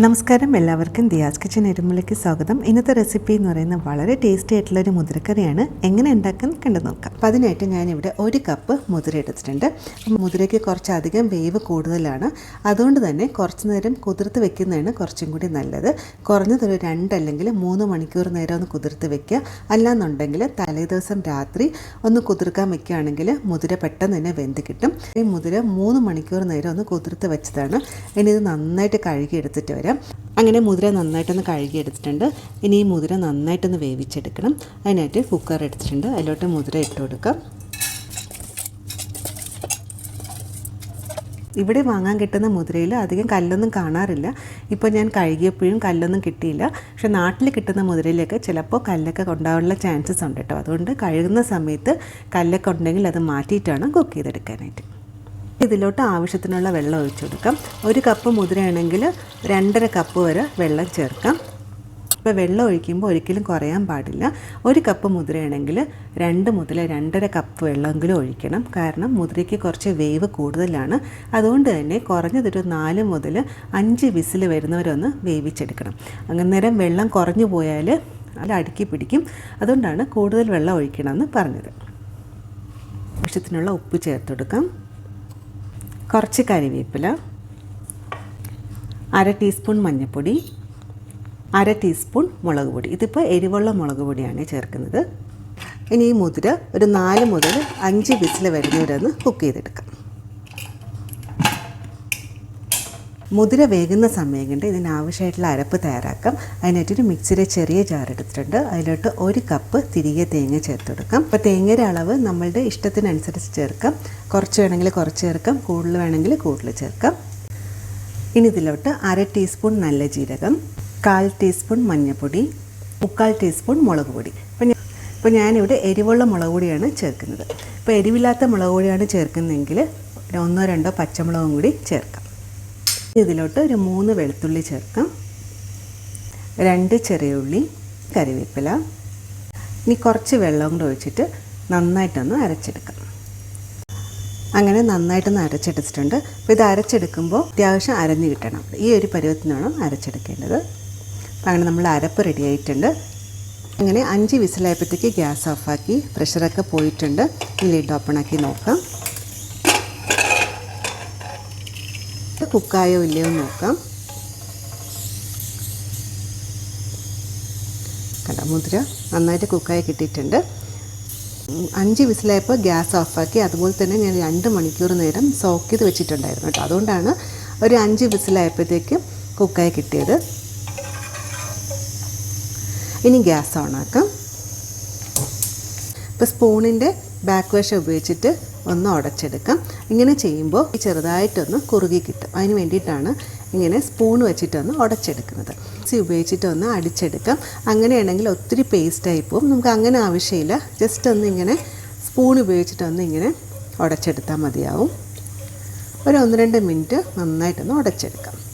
നമസ്കാരം. എല്ലാവർക്കും ദിയാസ് കിച്ചൻ എരുമലയ്ക്ക് സ്വാഗതം. ഇന്നത്തെ റെസിപ്പി എന്ന് പറയുന്നത് വളരെ ടേസ്റ്റി ആയിട്ടുള്ള ഒരു മുതിരക്കറിയാണ്. എങ്ങനെ ഉണ്ടാക്കാൻ കണ്ടു നോക്കാം. അപ്പം അതിനായിട്ട് ഞാനിവിടെ ഒരു കപ്പ് മുതിര എടുത്തിട്ടുണ്ട്. മുതിരയ്ക്ക് കുറച്ചധികം വേവ് കൂടുതലാണ്. അതുകൊണ്ട് തന്നെ കുറച്ച് നേരം കുതിർത്ത് വെക്കുന്നതാണ് കുറച്ചും കൂടി നല്ലത്. കുറഞ്ഞതൊരു രണ്ടല്ലെങ്കിൽ മൂന്ന് മണിക്കൂർ നേരം ഒന്ന് കുതിർത്ത് വെക്കുക. അല്ലാന്നുണ്ടെങ്കിൽ തലേദിവസം രാത്രി ഒന്ന് കുതിർക്കാൻ വെക്കുകയാണെങ്കിൽ മുതിര പെട്ടെന്ന് തന്നെ വെന്ത് കിട്ടും. ഈ മുതിര മൂന്ന് മണിക്കൂർ നേരം ഒന്ന് കുതിർത്ത് വെച്ചതാണ്. ഇനി ഇത് നന്നായിട്ട് കഴുകി എടുത്തിട്ട് വരാം. അങ്ങനെ മുതിര നന്നായിട്ടൊന്ന് കഴുകി എടുത്തിട്ടുണ്ട് ഇനി ഈ മുതിര നന്നായിട്ടൊന്ന് വേവിച്ചെടുക്കണം. അതിനായിട്ട് കുക്കർ എടുത്തിട്ടുണ്ട്. അതിലോട്ട് മുതിര ഇട്ട് കൊടുക്കാം. ഇവിടെ വാങ്ങാൻ കിട്ടുന്ന മുതിരയിൽ അധികം കല്ലൊന്നും കാണാറില്ല. ഇപ്പോൾ ഞാൻ കഴുകിയപ്പോഴും കല്ലൊന്നും കിട്ടിയില്ല. പക്ഷെ നാട്ടിൽ കിട്ടുന്ന മുതിരയിലൊക്കെ ചിലപ്പോൾ കല്ലൊക്കെ ഉണ്ടാകാനുള്ള ചാൻസസ് ഉണ്ട് കേട്ടോ. അതുകൊണ്ട് കഴുകുന്ന സമയത്ത് കല്ലൊക്കെ ഉണ്ടെങ്കിൽ അത് മാറ്റിയിട്ടാണ് കുക്ക് ചെയ്തെടുക്കാനായിട്ട്. ഇതിലോട്ട് ആവശ്യത്തിനുള്ള വെള്ളം ഒഴിച്ചു കൊടുക്കാം. ഒരു കപ്പ് മുതിരയാണെങ്കിൽ രണ്ടര കപ്പ് വരെ വെള്ളം ചേർക്കാം. ഇപ്പോൾ വെള്ളം ഒഴിക്കുമ്പോൾ ഒരിക്കലും കുറയാൻ പാടില്ല. ഒരു കപ്പ് മുതിരയാണെങ്കിൽ രണ്ട് മുതൽ രണ്ടര കപ്പ് വെള്ളമെങ്കിലും ഒഴിക്കണം. കാരണം മുതിരയ്ക്ക് കുറച്ച് വേവ് കൂടുതലാണ്. അതുകൊണ്ട് തന്നെ കുറഞ്ഞതൊരു നാല് മുതൽ അഞ്ച് വിസിൽ വരുന്നവരൊന്ന് വേവിച്ചെടുക്കണം. അന്നേരം വെള്ളം കുറഞ്ഞു പോയാൽ അത് അടുക്കി പിടിക്കും. അതുകൊണ്ടാണ് കൂടുതൽ വെള്ളം ഒഴിക്കണമെന്ന് പറഞ്ഞത്. ആവശ്യത്തിനുള്ള ഉപ്പ് ചേർത്തെടുക്കാം. കുറച്ച് കരിവേപ്പില അര ടീസ്പൂൺ മഞ്ഞൾപ്പൊടി അര ടീസ്പൂൺ മുളക് പൊടി. ഇതിപ്പോൾ എരിവുള്ള മുളക് പൊടിയാണ് ചേർക്കുന്നത്. ഇനി ഈ മുതിര ഒരു നാല് മുതൽ അഞ്ച് വിസിൽ വരുന്നവരൊന്ന് കുക്ക് ചെയ്തെടുക്കാം. മുതിര വേകുന്ന സമയം കൊണ്ട് ഇതിനാവശ്യമായിട്ടുള്ള അരപ്പ് തയ്യാറാക്കാം. അതിനായിട്ടൊരു മിക്സിയുടെ ചെറിയ ജാർ എടുത്തിട്ടുണ്ട്. അതിലോട്ട് ഒരു കപ്പ് തിരികെ തേങ്ങ ചേർത്ത് കൊടുക്കാം. അപ്പോൾ തേങ്ങയുടെ അളവ് നമ്മളുടെ ഇഷ്ടത്തിനനുസരിച്ച് ചേർക്കാം. കുറച്ച് വേണമെങ്കിൽ കുറച്ച് ചേർക്കാം. കൂടുതൽ വേണമെങ്കിൽ കൂടുതൽ ചേർക്കാം. ഇനി ഇതിലോട്ട് അര ടീസ്പൂൺ നല്ല ജീരകം കാൽ ടീസ്പൂൺ മഞ്ഞൾപ്പൊടി മുക്കാൽ ടീസ്പൂൺ മുളക് പൊടി. അപ്പോൾ ഞാൻ ഇപ്പോൾ ഞാനിവിടെ എരിവുള്ള മുളക് പൊടിയാണ് ചേർക്കുന്നത്. ഇപ്പോൾ എരിവില്ലാത്ത മുളക് പൊടിയാണ് ചേർക്കുന്നതെങ്കിൽ ഒന്നോ രണ്ടോ പച്ചമുളകും കൂടി ചേർക്കാം. ഇതിലോട്ട് ഒരു മൂന്ന് വെളുത്തുള്ളി ചേർക്കാം. രണ്ട് ചെറിയ ഉള്ളി കറിവേപ്പില ഇനി കുറച്ച് വെള്ളം കൂടെ ഒഴിച്ചിട്ട് നന്നായിട്ടൊന്ന് അരച്ചെടുക്കാം. അങ്ങനെ നന്നായിട്ടൊന്ന് അരച്ചെടുത്തിട്ടുണ്ട്. അപ്പോൾ ഇത് അരച്ചെടുക്കുമ്പോൾ അത്യാവശ്യം അരഞ്ഞു കിട്ടണം. ഈ ഒരു പരുവത്തിനാണ് അരച്ചെടുക്കേണ്ടത്. അപ്പം അങ്ങനെ നമ്മൾ അരപ്പ് റെഡി ആയിട്ടുണ്ട്. അങ്ങനെ അഞ്ച് വിസിലായപ്പോഴത്തേക്ക് ഗ്യാസ് ഓഫാക്കി പ്രഷറൊക്കെ പോയിട്ടുണ്ട്. ഈ ലിഡ് ഓപ്പണാക്കി നോക്കാം. കുക്കായോ ഇല്ലയോ എന്ന് നോക്കാം. കടമുദ്ര മുദ്ര നന്നായിട്ട് കുക്കായി കിട്ടിയിട്ടുണ്ട്. അഞ്ച് വിസിലായപ്പോൾ ഗ്യാസ് ഓഫാക്കി. അതുപോലെ തന്നെ ഞാൻ രണ്ട് മണിക്കൂർ നേരം സോക്ക് ചെയ്ത് വെച്ചിട്ടുണ്ടായിരുന്നു കേട്ടോ. അതുകൊണ്ടാണ് ഒരു അഞ്ച് വിസിലായപ്പോഴത്തേക്കും കുക്കായി കിട്ടിയത്. ഇനി ഗ്യാസ് ഓണാക്കാം. ഇപ്പോൾ സ്പൂണിന്റെ ബാക്ക് വാഷ് ഉപയോഗിച്ചിട്ട് ഒന്ന് ഉടച്ചെടുക്കാം. ഇങ്ങനെ ചെയ്യുമ്പോൾ ചെറുതായിട്ടൊന്ന് കുറുകി കിട്ടും. അതിന് വേണ്ടിയിട്ടാണ് ഇങ്ങനെ സ്പൂൺ വെച്ചിട്ടൊന്ന് ഉടച്ചെടുക്കുന്നത്. മിക്സി ഉപയോഗിച്ചിട്ടൊന്ന് അടിച്ചെടുക്കാം. അങ്ങനെയാണെങ്കിൽ ഒത്തിരി പേസ്റ്റായി പോകും. നമുക്ക് അങ്ങനെ ആവശ്യമില്ല. ജസ്റ്റ് ഒന്ന് ഇങ്ങനെ സ്പൂൺ ഉപയോഗിച്ചിട്ടൊന്ന് ഇങ്ങനെ ഉടച്ചെടുത്താൽ മതിയാവും. ഒരു ഒന്ന് രണ്ട് മിനിറ്റ് നന്നായിട്ടൊന്ന് ഉടച്ചെടുക്കാം.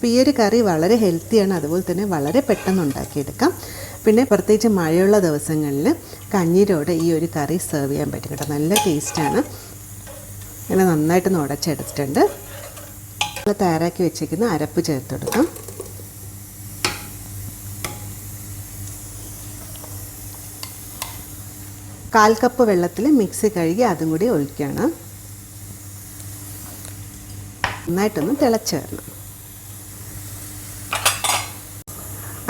അപ്പോൾ ഈ ഒരു കറി വളരെ ഹെൽത്തിയാണ് അതുപോലെ തന്നെ വളരെ പെട്ടെന്ന് ഉണ്ടാക്കിയെടുക്കാം. പിന്നെ പ്രത്യേകിച്ച് മഴയുള്ള ദിവസങ്ങളിൽ കഞ്ഞീരോടെ ഈ ഒരു കറി സെർവ് ചെയ്യാൻ പറ്റും കേട്ടോ. നല്ല ടേസ്റ്റാണ് ഇങ്ങനെ നന്നായിട്ട് ഉടച്ചെടുത്തിട്ടുണ്ട്. നമ്മൾ തയ്യാറാക്കി വെച്ചേക്കുന്ന അരപ്പ് ചേർത്ത് കൊടുക്കാം. കാൽ കപ്പ് വെള്ളത്തിൽ മിക്സി കഴുകി അതും കൂടി ഒഴിക്കുകയാണ് നന്നായിട്ടൊന്ന് തിളച്ച് വരണം.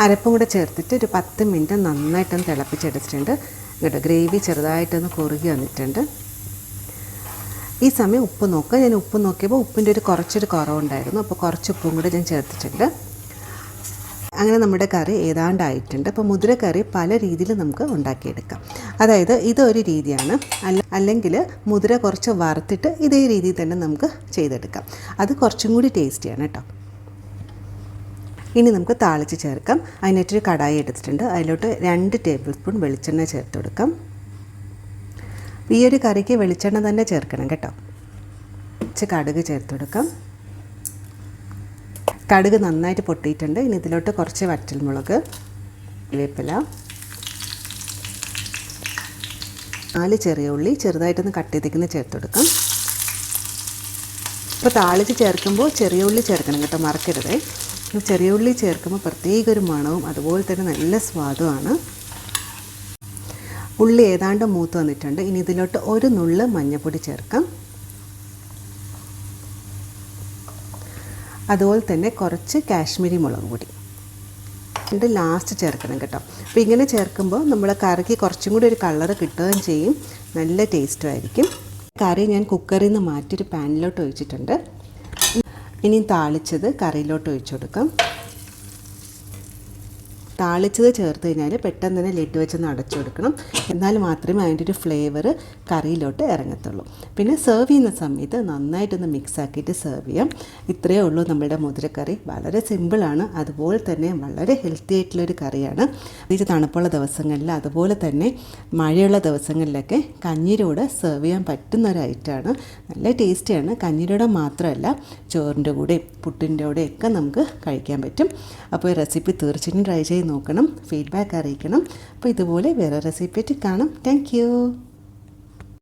അരപ്പും കൂടെ ചേർത്തിട്ട് ഒരു പത്ത് മിനിറ്റ് നന്നായിട്ടൊന്ന് തിളപ്പിച്ചെടുത്തിട്ടുണ്ട്. കേട്ടോ ഗ്രേവി ചെറുതായിട്ടൊന്ന് കുറുകി വന്നിട്ടുണ്ട്. ഈ സമയം ഉപ്പ് നോക്കുക. ഞാൻ ഉപ്പ് നോക്കിയപ്പോൾ ഉപ്പിന്റെ ഒരു കുറച്ചൊരു കുറവുണ്ടായിരുന്നു. അപ്പോൾ കുറച്ച് ഉപ്പും കൂടെ ഞാൻ ചേർത്തിട്ടുണ്ട്. അങ്ങനെ നമ്മുടെ കറി ഏതാണ്ടായിട്ടുണ്ട്. അപ്പോൾ മുതിരക്കറി പല രീതിയിൽ നമുക്ക് ഉണ്ടാക്കിയെടുക്കാം. അതായത് ഇതൊരു രീതിയാണ്. അല്ല അല്ലെങ്കിൽ മുതിര കുറച്ച് വറുത്തിട്ട് ഇതേ രീതിയിൽ തന്നെ നമുക്ക് ചെയ്തെടുക്കാം. അത് കുറച്ചും കൂടി ടേസ്റ്റിയാണ് കേട്ടോ. ഇനി നമുക്ക് താളിച്ച് ചേർക്കാം. അതിനായിട്ടൊരു കടായി എടുത്തിട്ടുണ്ട്. അതിലോട്ട് രണ്ട് ടേബിൾ സ്പൂൺ വെളിച്ചെണ്ണ ചേർത്ത് കൊടുക്കാം. ഈ ഒരു കറിക്ക് വെളിച്ചെണ്ണ തന്നെ ചേർക്കണം കേട്ടോ. കുറച്ച് കടുക് ചേർത്ത് കൊടുക്കാം. കടുക് നന്നായിട്ട് പൊട്ടിയിട്ടുണ്ട്. ഇനി ഇതിലോട്ട് കുറച്ച് വറ്റൽമുളക് വേപ്പില നാല് ചെറിയ ഉള്ളി ചെറുതായിട്ടൊന്ന് കട്ട് ചെയ്തേക്കുന്ന ചേർത്ത് കൊടുക്കാം. ഇപ്പോൾ താളിച്ച് ചേർക്കുമ്പോൾ ചെറിയ ഉള്ളി ചേർക്കണം കേട്ടോ മറക്കരുതേ. ചെറിയ ഉള്ളി ചേർക്കുമ്പോൾ പ്രത്യേക ഒരു മണവും അതുപോലെ തന്നെ നല്ല സ്വാദുമാണ്. ഉള്ളി ഏതാണ്ട് മൂത്ത് വന്നിട്ടുണ്ട്. ഇനി ഇതിലോട്ട് ഒരു നുള്ള് മഞ്ഞൾപ്പൊടി ചേർക്കാം. അതുപോലെ തന്നെ കുറച്ച് കാശ്മീരി മുളക് പൊടി. ഇത് ലാസ്റ്റ് ചേർക്കണം കേട്ടോ. അപ്പോൾ ഇങ്ങനെ ചേർക്കുമ്പോൾ നമ്മൾ കറിക്ക് കുറച്ചും കൂടി ഒരു കളർ കിട്ടുകയും ചെയ്യും. നല്ല ടേസ്റ്റും ആയിരിക്കും. കറി ഞാൻ കുക്കറിൽ നിന്ന് മാറ്റി ഒരു പാനിലോട്ട് ഒഴിച്ചിട്ടുണ്ട്. ഇനി താളിച്ചത് കറിയിലോട്ട് ഒഴിച്ചു കൊടുക്കാം. താളിച്ചത് ചേർത്ത് കഴിഞ്ഞാൽ പെട്ടെന്ന് തന്നെ ലിഡ് വെച്ചൊന്ന് അടച്ചു കൊടുക്കണം എന്നാൽ മാത്രമേ അതിന്റെ ഒരു ഫ്ലേവർ കറിയിലോട്ട് ഇറങ്ങത്തുള്ളൂ. പിന്നെ സെർവ് ചെയ്യുന്ന സമയത്ത് നന്നായിട്ടൊന്ന് മിക്സ് ആക്കിയിട്ട് സെർവ് ചെയ്യാം. ഇത്രയേ ഉള്ളൂ നമ്മുടെ മുതിരക്കറി. വളരെ സിമ്പിളാണ് അതുപോലെ തന്നെ വളരെ ഹെൽത്തി ആയിട്ടുള്ളൊരു കറിയാണ്. ഇത് തണുപ്പുള്ള ദിവസങ്ങളിൽ അതുപോലെ തന്നെ മഴയുള്ള ദിവസങ്ങളിലൊക്കെ കഞ്ഞിരോട് സെർവ് ചെയ്യാൻ പറ്റുന്ന ഒരു ഐറ്റമാണ് നല്ല ടേസ്റ്റിയാണ് കഞ്ഞിരോട് മാത്രമല്ല ചോറിന്റെ കൂടെ പുട്ടിന്റെ കൂടെ ഒക്കെ നമുക്ക് കഴിക്കാൻ പറ്റും. അപ്പോൾ ഈ റെസിപ്പി തീർച്ചയായിട്ടും ട്രൈ ചെയ്ത് നോക്കണം ഫീഡ്ബാക്ക് അറിയിക്കണം. അപ്പോൾ ഇതുപോലെ വേറെ റെസിപ്പി കാണാം. താങ്ക്